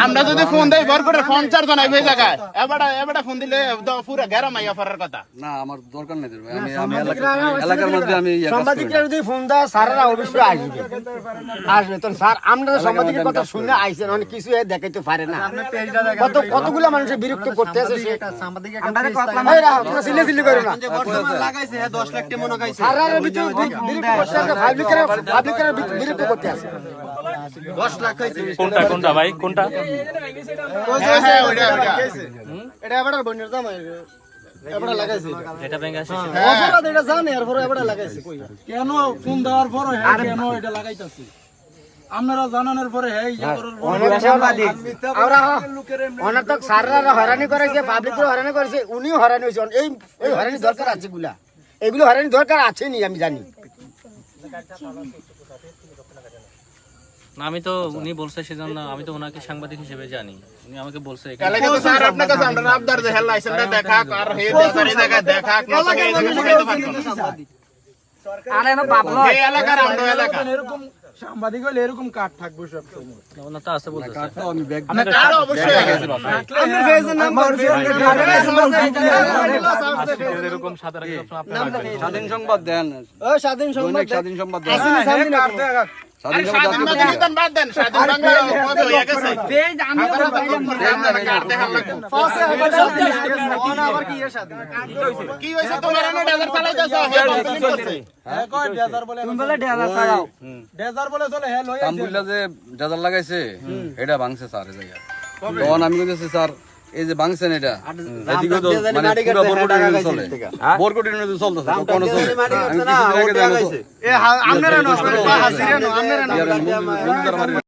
আমরা যদি ফোন দেই ফোন চার জন। আইবে এই জায়গায়। এবারে এবারে ফোন দিলে পুরো গেরো মাইয়া ফরার কথা। না আমার দরকার নেই ভাই। আমি আমি এলাকার মধ্যে আমি ইয়ে। সাংবাদিকরা যদি ফোন দেয় স্যারেরা অবশ্যই আসবে। আসবে। তো স্যার আমরা সাংবাদিকের কথা শুনে আইছেন অনেক কিছু এ দেখাইতে পারে না। কত কতগুলো মানুষের বিরক্ত করতে আছে সে। এই রাখো, তোমরা সিলে সিলে করো না। স্যারেরা ভিতরে বি- বিরক্ত করতে আছে পাবলিকেরা পাবলিকেরা বিরক্ত করতে আছে কোনটা কোনটা ভাই? কোনটা? হ্যাঁ হ্যাঁ ওইটা ওইটা। এটা এবারে বন্যের দাম এবারে লাগাইছে। এটা ব্যাংক আসে অপরাধ এটা জানে এরপরে এবারে লাগাইছে। কই? কেন ফোন দেওয়ার পরে হ্যাঁ কেন এটা লাগাইতাছি? আপনারা জানানোর পরে হ্যাঁ ইয়ে তো স্যাররা হয়রানি করেছে পাবলিকও হয়রানি করেছে উনিও হয়রানি হয়েছে। এই এই হয়রানি দরকার আছে গুলা এগুলো হয়রানি দরকার আছে নি আমি জানি। না আমি তো উনি বলছে সেজন্য আমি তো ওনাকে সাংবাদিক হিসেবে জানি উনি আমাকে বলছে এখানে- এলাকা তো স্যার আপনার কাছে আমরা আবদার যে হেল লাইসেন্সটা দেখাক আর হে দেখার দেখাক না তো এই জায়গায় বুঝাইতে পারব না। এই এলাকার আমরা এলাকা এরকম সাংবাদিক হলে এরকম কার্ড থাকবে সব সময় ওনার তো আছে বলতেছে কার্ডটাও আমি ব্যাগ আরও অবশ্যই আছে। এরকম সাদা রাখি সবসময় স্বাধীন সংবাদ দেন ও স্বাধীন সংবাদ স্বাধীন সংবাদ দেন স্বাধীন দেন হয়ে হ্যাঁ হ্যাঁ লাগাইছে এটা ভাঙছে স্যার তখন আমি স্যার এই যে ভাঙছেন এটা? এদিকে তো মানে পুরো বরকটি নদী চলে বরকটি নদী চলতেছে কখনো চলে আমি কিছুদিন আগে তো- আপনারা নষ্ট আপনারা মারি